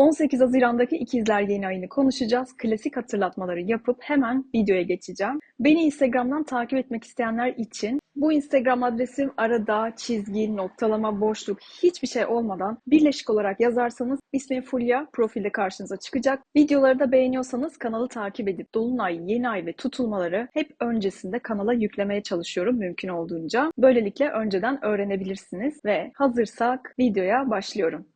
18 Haziran'daki İkizler Yeni Ayı'nı konuşacağız. Klasik hatırlatmaları yapıp hemen videoya geçeceğim. Beni Instagram'dan takip etmek isteyenler için bu Instagram adresim arada çizgi, noktalama, boşluk hiçbir şey olmadan birleşik olarak yazarsanız ismim Fulya profilde karşınıza çıkacak. Videoları da beğeniyorsanız kanalı takip edip Dolunay, Yeni Ay ve tutulmaları hep öncesinde kanala yüklemeye çalışıyorum mümkün olduğunca. Böylelikle önceden öğrenebilirsiniz ve hazırsak videoya başlıyorum.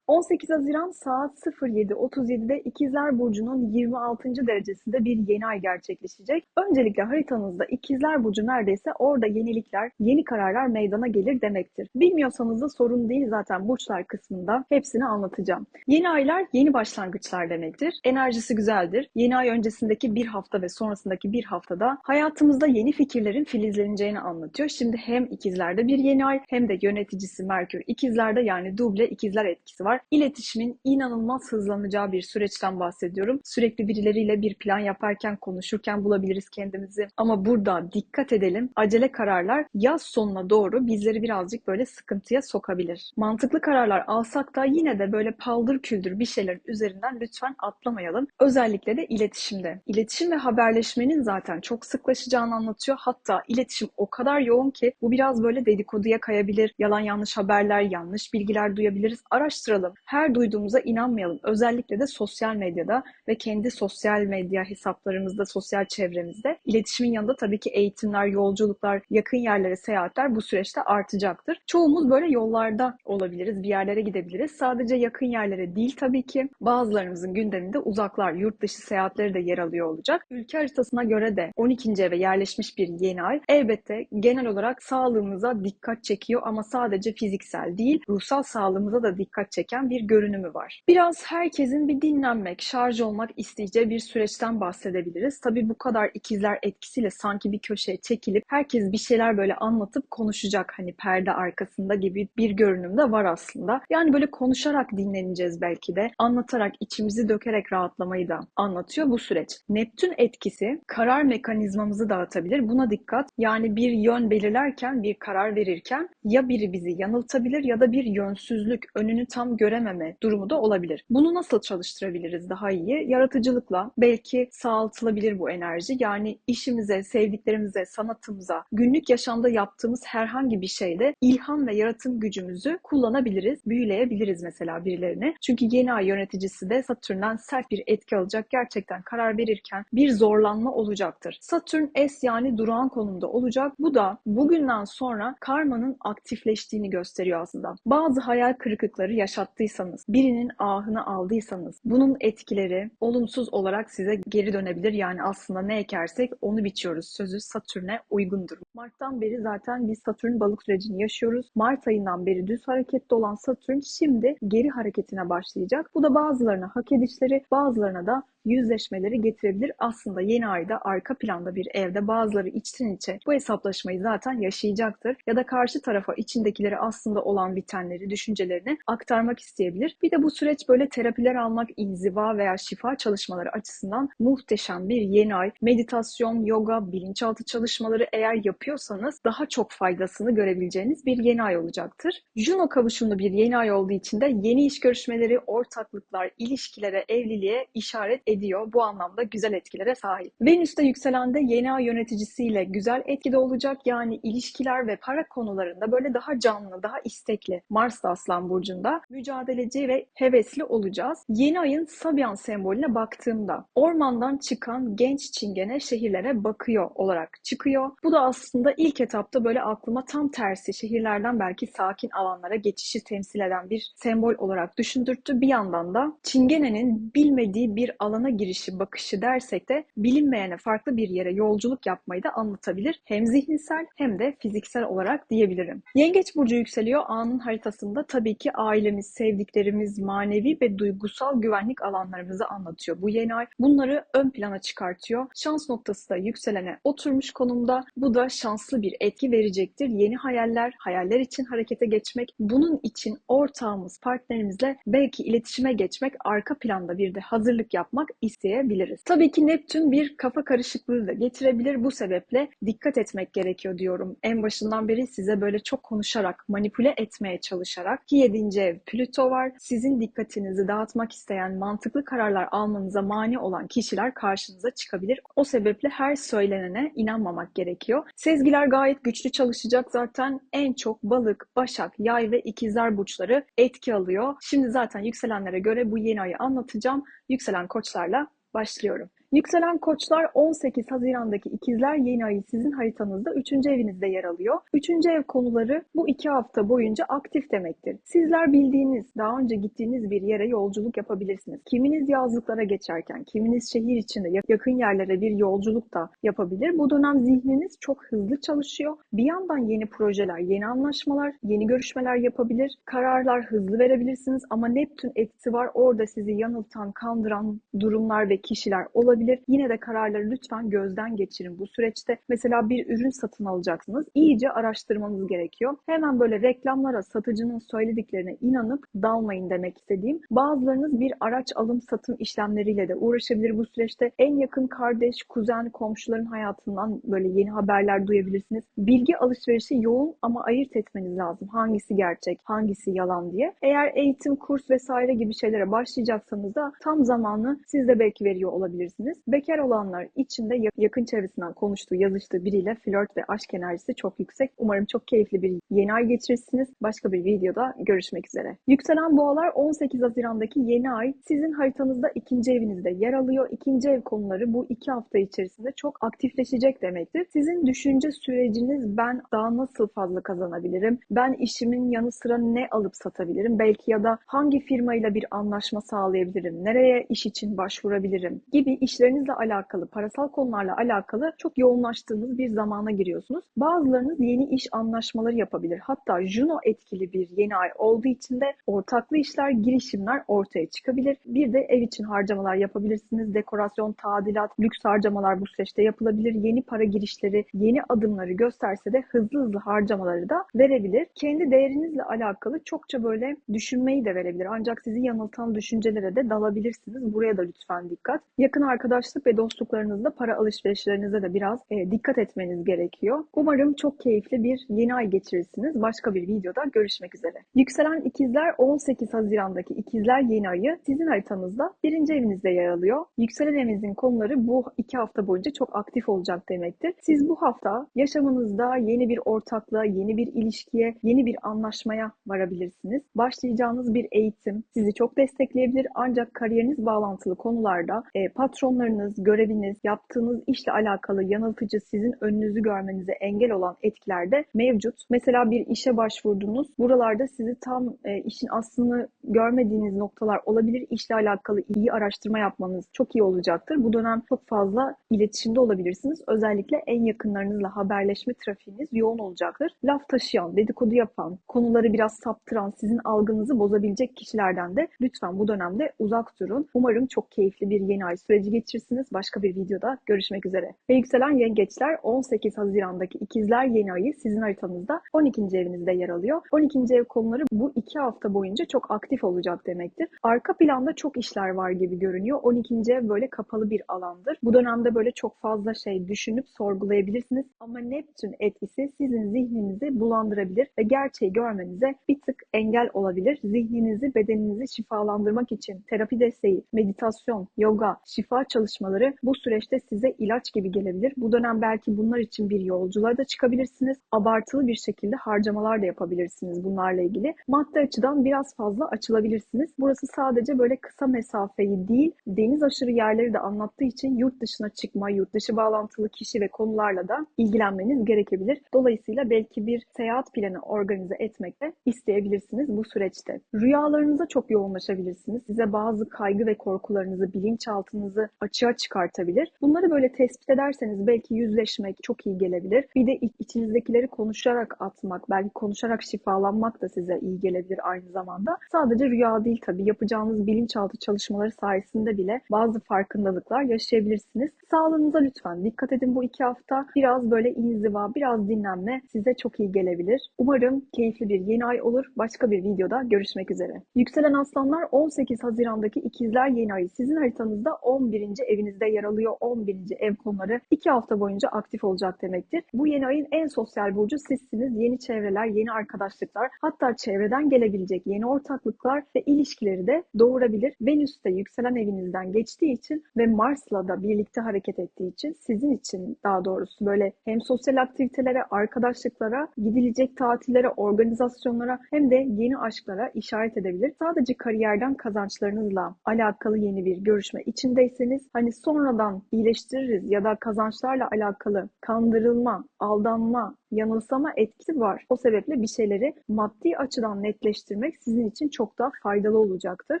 18 Haziran saat 07.37'de İkizler Burcu'nun 26. derecesinde bir yeni ay gerçekleşecek. Öncelikle haritanızda İkizler Burcu neredeyse orada yenilikler, yeni kararlar meydana gelir demektir. Bilmiyorsanız da sorun değil zaten burçlar kısmında hepsini anlatacağım. Yeni aylar yeni başlangıçlar demektir. Enerjisi güzeldir. Yeni ay öncesindeki bir hafta ve sonrasındaki bir haftada hayatımızda yeni fikirlerin filizleneceğini anlatıyor. Şimdi hem ikizlerde bir yeni ay hem de yöneticisi Merkür ikizlerde yani duble ikizler etkisi var var. İletişimin inanılmaz hızlanacağı bir süreçten bahsediyorum. Sürekli birileriyle bir plan yaparken, konuşurken bulabiliriz kendimizi. Ama burada dikkat edelim. Acele kararlar yaz sonuna doğru bizleri birazcık böyle sıkıntıya sokabilir. Mantıklı kararlar alsak da yine de böyle paldır küldür bir şeylerin üzerinden lütfen atlamayalım. Özellikle de iletişimde. İletişim ve haberleşmenin zaten çok sıklaşacağını anlatıyor. Hatta iletişim o kadar yoğun ki bu biraz böyle dedikoduya kayabilir. Yalan yanlış haberler, yanlış bilgiler duyabiliriz. Araştıralım konuşalım. Her duyduğumuza inanmayalım. Özellikle de sosyal medyada ve kendi sosyal medya hesaplarımızda, sosyal çevremizde. İletişimin yanında tabii ki eğitimler, yolculuklar, yakın yerlere seyahatler bu süreçte artacaktır. Çoğumuz böyle yollarda olabiliriz, bir yerlere gidebiliriz. Sadece yakın yerlere değil tabii ki. Bazılarımızın gündeminde uzaklar, yurt dışı seyahatleri de yer alıyor olacak. Ülke haritasına göre de 12. eve yerleşmiş bir yeni ay elbette genel olarak sağlığımıza dikkat çekiyor ama sadece fiziksel değil, ruhsal sağlığımıza da dikkat çeken gereken bir görünümü var. Biraz herkesin bir dinlenmek, şarj olmak isteyeceği bir süreçten bahsedebiliriz. Tabii bu kadar ikizler etkisiyle sanki bir köşeye çekilip herkes bir şeyler böyle anlatıp konuşacak hani perde arkasında gibi bir görünüm de var aslında. Yani böyle konuşarak dinleneceğiz belki de. Anlatarak, içimizi dökerek rahatlamayı da anlatıyor bu süreç. Neptün etkisi karar mekanizmamızı dağıtabilir. Buna dikkat. Yani bir yön belirlerken, bir karar verirken ya biri bizi yanıltabilir ya da bir yönsüzlük, önünü tam görememe durumu da olabilir. Bunu nasıl çalıştırabiliriz daha iyi? Yaratıcılıkla belki sağaltılabilir bu enerji. Yani işimize, sevdiklerimize, sanatımıza, günlük yaşamda yaptığımız herhangi bir şeyde ilham ve yaratım gücümüzü kullanabiliriz, büyüleyebiliriz mesela birilerini. Çünkü yeni ay yöneticisi de Satürn'den sert bir etki alacak. Gerçekten karar verirken bir zorlanma olacaktır. Satürn S yani durağan konumda olacak. Bu da bugünden sonra karmanın aktifleştiğini gösteriyor aslında. Bazı hayal kırıklıkları yaşat yaşattıysanız, birinin ahını aldıysanız bunun etkileri olumsuz olarak size geri dönebilir. Yani aslında ne ekersek onu biçiyoruz. Sözü Satürn'e uygundur. Mart'tan beri zaten biz Satürn balık sürecini yaşıyoruz. Mart ayından beri düz harekette olan Satürn şimdi geri hareketine başlayacak. Bu da bazılarına hak edişleri, bazılarına da yüzleşmeleri getirebilir. Aslında yeni ayda arka planda bir evde bazıları içten içe bu hesaplaşmayı zaten yaşayacaktır. Ya da karşı tarafa içindekileri aslında olan bitenleri, düşüncelerini aktarmak isteyebilir. Bir de bu süreç böyle terapiler almak, inziva veya şifa çalışmaları açısından muhteşem bir yeni ay. Meditasyon, yoga, bilinçaltı çalışmaları eğer yapıyorsanız daha çok faydasını görebileceğiniz bir yeni ay olacaktır. Juno kavuşumlu bir yeni ay olduğu için de yeni iş görüşmeleri, ortaklıklar, ilişkilere, evliliğe işaret ediyor. Bu anlamda güzel etkilere sahip. Venüs'te yükselende yeni ay yöneticisiyle güzel etkide olacak. Yani ilişkiler ve para konularında böyle daha canlı, daha istekli. Mars da Aslan Burcu'nda mücadeleci ve hevesli olacağız. Yeni ayın Sabian sembolüne baktığımda ormandan çıkan genç çingene şehirlere bakıyor olarak çıkıyor. Bu da aslında ilk etapta böyle aklıma tam tersi şehirlerden belki sakin alanlara geçişi temsil eden bir sembol olarak düşündürttü. Bir yandan da çingenenin bilmediği bir alana alana girişi, bakışı dersek de bilinmeyene farklı bir yere yolculuk yapmayı da anlatabilir. Hem zihinsel hem de fiziksel olarak diyebilirim. Yengeç burcu yükseliyor anın haritasında tabii ki ailemiz, sevdiklerimiz, manevi ve duygusal güvenlik alanlarımızı anlatıyor. Bu yeni ay bunları ön plana çıkartıyor. Şans noktası da yükselene oturmuş konumda. Bu da şanslı bir etki verecektir. Yeni hayaller, hayaller için harekete geçmek, bunun için ortağımız, partnerimizle belki iletişime geçmek, arka planda bir de hazırlık yapmak isteyebiliriz. Tabii ki Neptün bir kafa karışıklığı da getirebilir. Bu sebeple dikkat etmek gerekiyor diyorum. En başından beri size böyle çok konuşarak, manipüle etmeye çalışarak ki 7. ev Plüto var. Sizin dikkatinizi dağıtmak isteyen, mantıklı kararlar almanıza mani olan kişiler karşınıza çıkabilir. O sebeple her söylenene inanmamak gerekiyor. Sezgiler gayet güçlü çalışacak zaten. En çok balık, başak, yay ve ikizler burçları etki alıyor. Şimdi zaten yükselenlere göre bu yeni ayı anlatacağım. Yükselen koçlarla başlıyorum. Yükselen koçlar 18 Haziran'daki ikizler yeni ayı sizin haritanızda 3. evinizde yer alıyor. 3. ev konuları bu 2 hafta boyunca aktif demektir. Sizler bildiğiniz, daha önce gittiğiniz bir yere yolculuk yapabilirsiniz. Kiminiz yazlıklara geçerken, kiminiz şehir içinde yakın yerlere bir yolculuk da yapabilir. Bu dönem zihniniz çok hızlı çalışıyor. Bir yandan yeni projeler, yeni anlaşmalar, yeni görüşmeler yapabilir. Kararlar hızlı verebilirsiniz ama Neptün etkisi var. Orada sizi yanıltan, kandıran durumlar ve kişiler olabilir olabilir. Yine de kararları lütfen gözden geçirin bu süreçte. Mesela bir ürün satın alacaksınız. İyice araştırmanız gerekiyor. Hemen böyle reklamlara, satıcının söylediklerine inanıp dalmayın demek istediğim. Bazılarınız bir araç alım satım işlemleriyle de uğraşabilir bu süreçte. En yakın kardeş, kuzen, komşuların hayatından böyle yeni haberler duyabilirsiniz. Bilgi alışverişi yoğun ama ayırt etmeniz lazım. Hangisi gerçek, hangisi yalan diye. Eğer eğitim, kurs vesaire gibi şeylere başlayacaksanız da tam zamanı siz de belki veriyor olabilirsiniz olabilirsiniz. Bekar olanlar içinde yakın çevresinden konuştuğu, yazıştığı biriyle flört ve aşk enerjisi çok yüksek. Umarım çok keyifli bir yeni ay geçirirsiniz. Başka bir videoda görüşmek üzere. Yükselen boğalar 18 Haziran'daki yeni ay sizin haritanızda ikinci evinizde yer alıyor. İkinci ev konuları bu iki hafta içerisinde çok aktifleşecek demektir. Sizin düşünce süreciniz ben daha nasıl fazla kazanabilirim? Ben işimin yanı sıra ne alıp satabilirim? Belki ya da hangi firmayla bir anlaşma sağlayabilirim? Nereye iş için başvurabilirim? Gibi işler işlerinizle alakalı, parasal konularla alakalı çok yoğunlaştığınız bir zamana giriyorsunuz. Bazılarınız yeni iş anlaşmaları yapabilir. Hatta Juno etkili bir yeni ay olduğu için de ortaklı işler, girişimler ortaya çıkabilir. Bir de ev için harcamalar yapabilirsiniz. Dekorasyon, tadilat, lüks harcamalar bu süreçte yapılabilir. Yeni para girişleri, yeni adımları gösterse de hızlı hızlı harcamaları da verebilir. Kendi değerinizle alakalı çokça böyle düşünmeyi de verebilir. Ancak sizi yanıltan düşüncelere de dalabilirsiniz. Buraya da lütfen dikkat. Yakın arkadaşlar arkadaşlık ve dostluklarınızda para alışverişlerinize de biraz e, dikkat etmeniz gerekiyor. Umarım çok keyifli bir yeni ay geçirirsiniz. Başka bir videoda görüşmek üzere. Yükselen ikizler 18 Haziran'daki ikizler yeni ayı sizin haritanızda birinci evinizde yer alıyor. Yükselen evinizin konuları bu iki hafta boyunca çok aktif olacak demektir. Siz bu hafta yaşamınızda yeni bir ortaklığa, yeni bir ilişkiye, yeni bir anlaşmaya varabilirsiniz. Başlayacağınız bir eğitim sizi çok destekleyebilir ancak kariyeriniz bağlantılı konularda e, patronlar sorunlarınız, göreviniz, yaptığınız işle alakalı yanıltıcı sizin önünüzü görmenize engel olan etkiler de mevcut. Mesela bir işe başvurdunuz. Buralarda sizi tam e, işin aslını görmediğiniz noktalar olabilir. İşle alakalı iyi araştırma yapmanız çok iyi olacaktır. Bu dönem çok fazla iletişimde olabilirsiniz. Özellikle en yakınlarınızla haberleşme trafiğiniz yoğun olacaktır. Laf taşıyan, dedikodu yapan, konuları biraz saptıran, sizin algınızı bozabilecek kişilerden de lütfen bu dönemde uzak durun. Umarım çok keyifli bir yeni ay süreci geçirir geçirirsiniz. Başka bir videoda görüşmek üzere. Ve yükselen yengeçler 18 Haziran'daki ikizler yeni ayı sizin haritanızda 12. evinizde yer alıyor. 12. ev konuları bu iki hafta boyunca çok aktif olacak demektir. Arka planda çok işler var gibi görünüyor. 12. ev böyle kapalı bir alandır. Bu dönemde böyle çok fazla şey düşünüp sorgulayabilirsiniz. Ama Neptün etkisi sizin zihninizi bulandırabilir ve gerçeği görmenize bir tık engel olabilir. Zihninizi, bedeninizi şifalandırmak için terapi desteği, meditasyon, yoga, şifa çalışmaları bu süreçte size ilaç gibi gelebilir. Bu dönem belki bunlar için bir yolculuğa da çıkabilirsiniz. Abartılı bir şekilde harcamalar da yapabilirsiniz bunlarla ilgili. Madde açıdan biraz fazla açılabilirsiniz. Burası sadece böyle kısa mesafeyi değil, deniz aşırı yerleri de anlattığı için yurt dışına çıkma, yurt dışı bağlantılı kişi ve konularla da ilgilenmeniz gerekebilir. Dolayısıyla belki bir seyahat planı organize etmek de isteyebilirsiniz bu süreçte. Rüyalarınıza çok yoğunlaşabilirsiniz. Size bazı kaygı ve korkularınızı, bilinçaltınızı açığa çıkartabilir. Bunları böyle tespit ederseniz belki yüzleşmek çok iyi gelebilir. Bir de içinizdekileri konuşarak atmak, belki konuşarak şifalanmak da size iyi gelebilir aynı zamanda. Sadece rüya değil tabii. Yapacağınız bilinçaltı çalışmaları sayesinde bile bazı farkındalıklar yaşayabilirsiniz. Sağlığınıza lütfen dikkat edin bu iki hafta. Biraz böyle inziva, biraz dinlenme size çok iyi gelebilir. Umarım keyifli bir yeni ay olur. Başka bir videoda görüşmek üzere. Yükselen aslanlar 18 Haziran'daki ikizler yeni ayı sizin haritanızda 11. evinizde yer alıyor. 11. ev konuları 2 hafta boyunca aktif olacak demektir. Bu yeni ayın en sosyal burcu sizsiniz. Yeni çevreler, yeni arkadaşlıklar, hatta çevreden gelebilecek yeni ortaklıklar ve ilişkileri de doğurabilir. Venüs de yükselen evinizden geçtiği için ve Mars'la da birlikte hareket ettiği için sizin için daha doğrusu böyle hem sosyal aktivitelere, arkadaşlıklara, gidilecek tatillere, organizasyonlara hem de yeni aşklara işaret edebilir. Sadece kariyerden kazançlarınızla alakalı yeni bir görüşme içindeyseniz hani sonradan iyileştiririz ya da kazançlarla alakalı kandırılma, aldanma, yanılsama etkisi var. O sebeple bir şeyleri maddi açıdan netleştirmek sizin için çok daha faydalı olacaktır.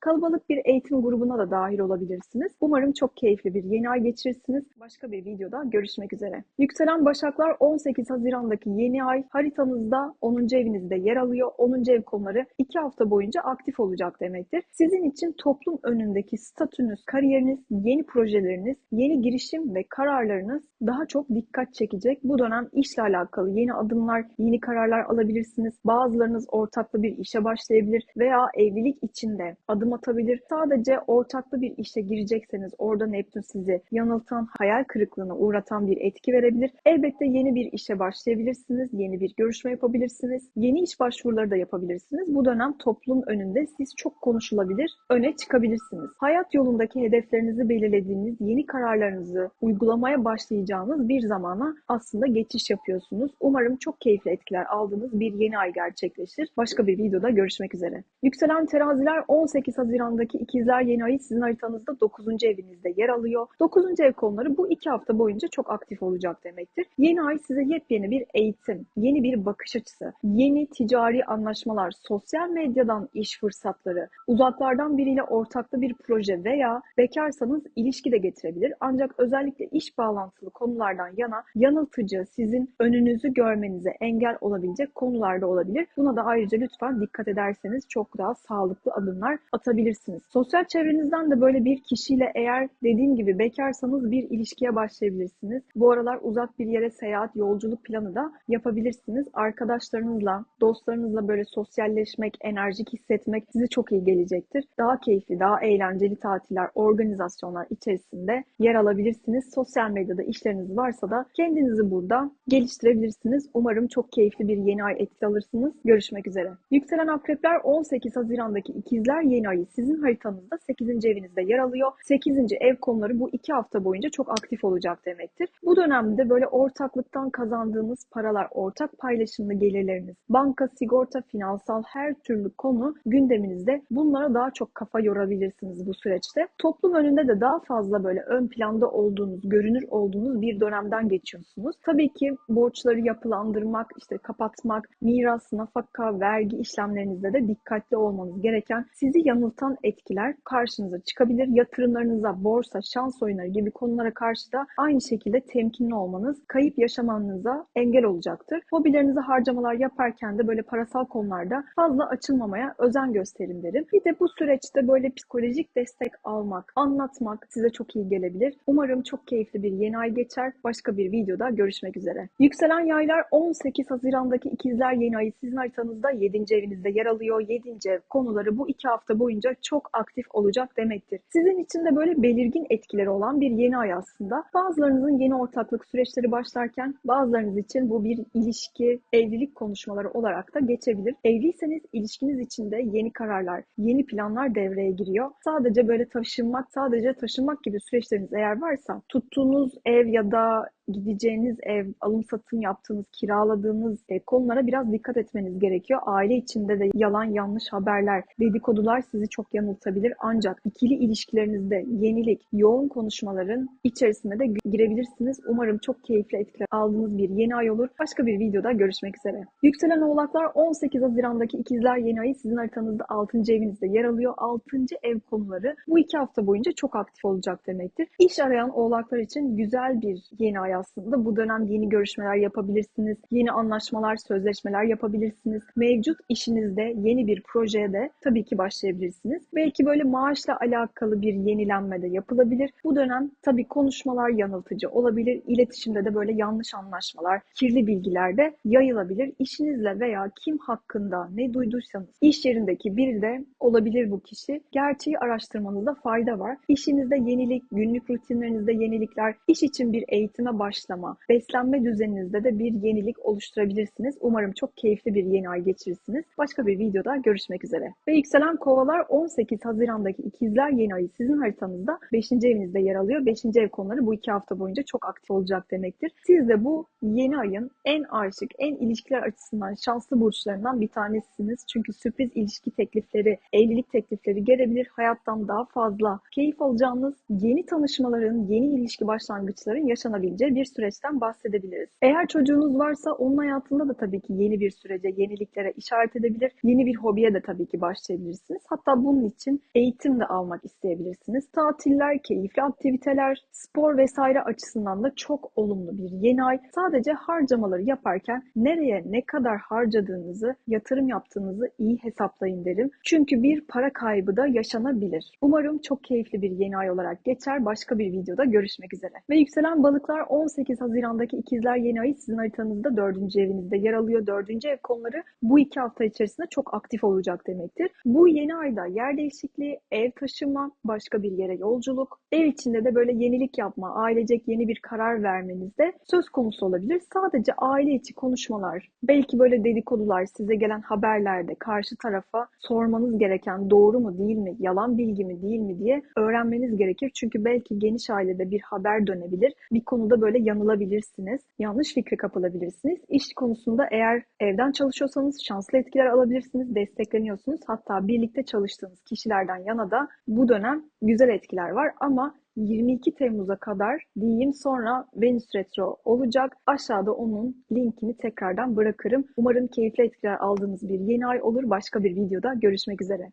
Kalabalık bir eğitim grubuna da dahil olabilirsiniz. Umarım çok keyifli bir yeni ay geçirirsiniz. Başka bir videoda görüşmek üzere. Yükselen Başaklar 18 Haziran'daki yeni ay haritanızda 10. evinizde yer alıyor. 10. ev konuları 2 hafta boyunca aktif olacak demektir. Sizin için toplum önündeki statünüz, kariyeriniz, yeni projeleriniz, yeni girişim ve kararlarınız daha çok dikkat çekecek. Bu dönem işle alakalı yeni adımlar, yeni kararlar alabilirsiniz. Bazılarınız ortaklı bir işe başlayabilir veya evlilik içinde adım atabilir. Sadece ortaklı bir işe girecekseniz orada Neptün sizi yanıltan, hayal kırıklığına uğratan bir etki verebilir. Elbette yeni bir işe başlayabilirsiniz, yeni bir görüşme yapabilirsiniz, yeni iş başvuruları da yapabilirsiniz. Bu dönem toplum önünde siz çok konuşulabilir, öne çıkabilirsiniz. Hayat yolundaki hedeflerinizi belirlediğiniz yeni kararlarınızı uygulamaya başlayacağınız bir zamana aslında geçiş yapıyorsunuz. Umarım çok keyifli etkiler aldığınız bir yeni ay gerçekleşir. Başka bir videoda görüşmek üzere. Yükselen teraziler 18 Haziran'daki ikizler yeni ayı sizin haritanızda 9. evinizde yer alıyor. 9. ev konuları bu iki hafta boyunca çok aktif olacak demektir. Yeni ay size yepyeni bir eğitim, yeni bir bakış açısı, yeni ticari anlaşmalar, sosyal medyadan iş fırsatları, uzaklardan biriyle ortaklı bir proje veya bekarsanız ilişki de getirebilir. Ancak özellikle iş bağlantılı konulardan yana yanıltıcı, sizin önünüzü görmenize engel olabilecek konularda olabilir. Buna da ayrıca lütfen dikkat ederseniz çok daha sağlıklı adımlar atabilirsiniz. Sosyal çevrenizden de böyle bir kişiyle eğer dediğim gibi bekarsanız bir ilişkiye başlayabilirsiniz. Bu aralar uzak bir yere seyahat, yolculuk planı da yapabilirsiniz. Arkadaşlarınızla, dostlarınızla böyle sosyalleşmek, enerjik hissetmek size çok iyi gelecektir. Daha keyifli, daha eğlenceli tatiller, organizasyonlar içerisinde yer alabilirsiniz. Sosyal medyada işleriniz varsa da kendinizi burada geliştirebilirsiniz. Umarım çok keyifli bir yeni ay etki alırsınız. Görüşmek üzere. Yükselen akrepler 18 Haziran'daki ikizler yeni ayı sizin haritanızda 8. evinizde yer alıyor. 8. ev konuları bu 2 hafta boyunca çok aktif olacak demektir. Bu dönemde böyle ortaklıktan kazandığınız paralar, ortak paylaşımlı gelirleriniz, banka, sigorta, finansal her türlü konu gündeminizde. Bunlara daha çok kafa yorabilirsiniz bu süreçte. Toplum önünde de daha fazla böyle ön planda olduğunuz, görünür olduğunuz bir dönemden geçiyorsunuz. Tabii ki borçları yapılandırmak, işte kapatmak, miras, nafaka, vergi işlemlerinizde de dikkatli olmanız gereken sizi yanıltan etkiler karşınıza çıkabilir. Yatırımlarınıza, borsa, şans oyunları gibi konulara karşı da aynı şekilde temkinli olmanız kayıp yaşamanıza engel olacaktır. Hobilerinize harcamalar yaparken de böyle parasal konularda fazla açılmamaya özen gösterin derim. Bir de bu süreçte böyle psikolojik destek almak, anlatmak size çok iyi gelebilir. Umarım çok keyifli bir yeni ay geçer. Başka bir videoda görüşmek üzere. Yükselen yaylar 18 Haziran'daki ikizler yeni ayı sizin haritanızda 7. evinizde yer alıyor. 7. ev konuları bu 2 hafta boyunca çok aktif olacak demektir. Sizin için de böyle belirgin etkileri olan bir yeni ay aslında. Bazılarınızın yeni ortaklık süreçleri başlarken bazılarınız için bu bir ilişki, evlilik konuşmaları olarak da geçebilir. Evliyseniz ilişkiniz içinde yeni kararlar, yeni planlar devreye giriyor. Sadece böyle taşınmak, sadece taşınmak gibi süreçleriniz eğer varsa tuttuğunuz ev ya da gideceğiniz ev, alım satım yaptığınız, kiraladığınız e, konulara biraz dikkat etmeniz gerekiyor. Aile içinde de yalan yanlış haberler, dedikodular sizi çok yanıltabilir. Ancak ikili ilişkilerinizde yenilik, yoğun konuşmaların içerisine de girebilirsiniz. Umarım çok keyifli etkiler aldığınız bir yeni ay olur. Başka bir videoda görüşmek üzere. Yükselen oğlaklar 18 Haziran'daki ikizler yeni ayı sizin haritanızda 6. evinizde yer alıyor. 6. ev konuları bu iki hafta boyunca çok aktif olacak demektir. İş arayan oğlaklar için güzel bir yeni ay aslında. Bu dönem yeni görüşmeler yapabilirsiniz. Yeni anlaşmalar, sözleşmeler yapabilirsiniz. Mevcut işinizde yeni bir projeye de tabii ki başlayabilirsiniz. Belki böyle maaşla alakalı bir yenilenme de yapılabilir. Bu dönem tabii konuşmalar yanıltıcı olabilir. İletişimde de böyle yanlış anlaşmalar, kirli bilgiler de yayılabilir. İşinizle veya kim hakkında ne duyduysanız iş yerindeki biri de olabilir bu kişi. Gerçeği araştırmanızda fayda var. İşinizde yenilik, günlük rutinlerinizde yenilikler, iş için bir eğitime başlama, beslenme düzeninizde de bir yenilik oluşturabilirsiniz. Umarım çok keyifli bir yeni ay geçirirsiniz. Başka bir videoda görüşmek üzere. Ve yükselen kovalar 18 Haziran'daki ikizler yeni ayı sizin haritanızda 5. evinizde yer alıyor. 5. ev konuları bu iki hafta boyunca çok aktif olacak demektir. Siz de bu yeni ayın en aşık, en ilişkiler açısından şanslı burçlarından bir tanesisiniz. Çünkü sürpriz ilişki teklifleri, evlilik teklifleri gelebilir. Hayattan daha fazla keyif alacağınız yeni tanışmaların, yeni ilişki başlangıçların yaşanabileceği bir süreçten bahsedebiliriz. Eğer çocuğunuz varsa onun hayatında da tabii ki yeni bir sürece, yeniliklere işaret edebilir. Yeni bir hobiye de tabii ki başlayabilirsiniz. Hatta bunun için eğitim de almak isteyebilirsiniz. Tatiller, keyifli aktiviteler, spor vesaire açısından da çok olumlu bir yeni ay. Sadece harcamaları yaparken nereye ne kadar harcadığınızı, yatırım yaptığınızı iyi hesaplayın derim. Çünkü bir para kaybı da yaşanabilir. Umarım çok keyifli bir yeni ay olarak geçer. Başka bir videoda görüşmek üzere. Ve yükselen balıklar 18 Haziran'daki ikizler yeni ayı sizin haritanızda 4. evinizde yer alıyor. 4. ev konuları bu iki hafta içerisinde çok aktif olacak demektir. Bu yeni ayda yer değişikliği, ev taşıma, başka bir yere yolculuk, ev içinde de böyle yenilik yapma, ailecek yeni bir karar vermenizde söz konusu olabilir. Sadece aile içi konuşmalar, belki böyle dedikodular, size gelen haberlerde karşı tarafa sormanız gereken doğru mu değil mi, yalan bilgi mi değil mi diye öğrenmeniz gerekir. Çünkü belki geniş ailede bir haber dönebilir. Bir konuda böyle yanılabilirsiniz. Yanlış fikre kapılabilirsiniz. İş konusunda eğer evden çalışıyorsanız şanslı etkiler alabilirsiniz. Destekleniyorsunuz. Hatta birlikte çalıştığınız kişilerden yana da bu dönem güzel etkiler var ama 22 Temmuz'a kadar diyeyim sonra Venüs Retro olacak. Aşağıda onun linkini tekrardan bırakırım. Umarım keyifli etkiler aldığınız bir yeni ay olur. Başka bir videoda görüşmek üzere.